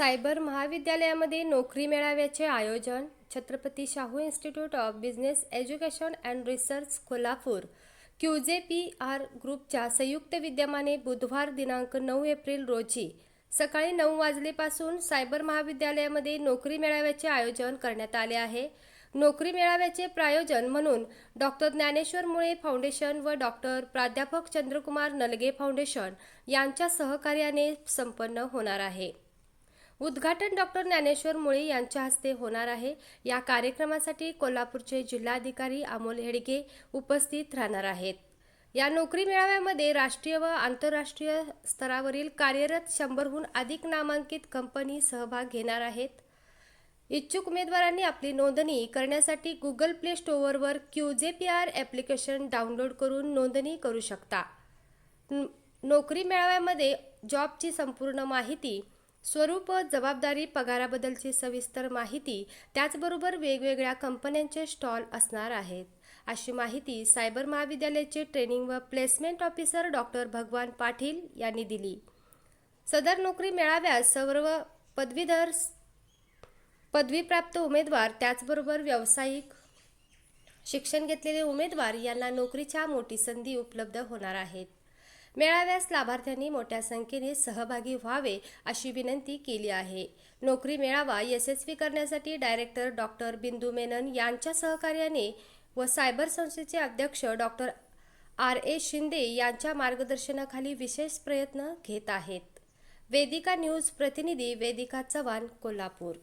Cyber महाविद्यालयामध्ये नोकरी मेळाव्याचे आयोजन Chhatrapati Shahu institute of business education and research Kolhapur Q J P R ग्रुपच्या संयुक्त विद्यमाने बुधवार दिनांक नऊ एप्रिल रोजी सकाळी नऊ वाजलेपासून सायबर महाविद्यालयामध्ये नोकरी मेळाव्याचे आयोजन करण्यात आले आहे. नोकरी मेळाव्याचे प्रायोजन म्हणून डॉक्टर ज्ञानेश्वर मुळे फाउंडेशन व डॉक्टर प्राध्यापक चंद्रकुमार नलगे फाउंडेशन यांच्या सहकार्याने संपन्न होणार आहे. उद्घाटन डॉक्टर ज्ञानेश्वर मुळे यांच्या हस्ते होणार आहे. या कार्यक्रमासाठी कोल्हापूरचे जिल्हाधिकारी अमोल हेडगे उपस्थित राहणार आहेत. या नोकरी मेळाव्यामध्ये राष्ट्रीय व आंतरराष्ट्रीय स्तरावरील कार्यरत शंभरहून अधिक नामांकित कंपनी सहभाग घेणार आहेत. इच्छुक उमेदवारांनी आपली नोंदणी करण्यासाठी Google play स्टोअरवर Q J P R application download करून नोंदणी करू शकता. नोकरी मेळाव्यामध्ये जॉबची संपूर्ण माहिती स्वरूप जबाबदारी पगाराबद्दलची सविस्तर माहिती त्याचबरोबर वेगवेगळ्या कंपन्यांचे स्टॉल असणार आहेत. अशी माहिती सायबर महाविद्यालयाचे ट्रेनिंग व प्लेसमेंट ऑफिसर डॉक्टर भगवान पाटील यांनी दिली. सदर नोकरी मिळाव्यास सर्व पदवीधर पदवीप्राप्त उमेदवार त्याचबरोबर व्यावसायिक शिक्षण घेतलेले उमेदवार यांना नोकरीच्या मोठी संधी उपलब्ध होणार आहेत. मेळाव्यास लाभार्थ्यांनी मोठ्या संख्येने सहभागी व्हावे अशी विनंती केली आहे. नोकरी मेळावा यशस्वी करण्यासाठी डायरेक्टर डॉक्टर बिंदू मेनन यांच्या सहकार्याने व सायबर संस्थेचे अध्यक्ष डॉक्टर आर. ए. शिंदे यांच्या मार्गदर्शनाखाली विशेष प्रयत्न घेत आहेत. वेदिका न्यूज प्रतिनिधी वेदिका चव्हाण कोल्हापूर.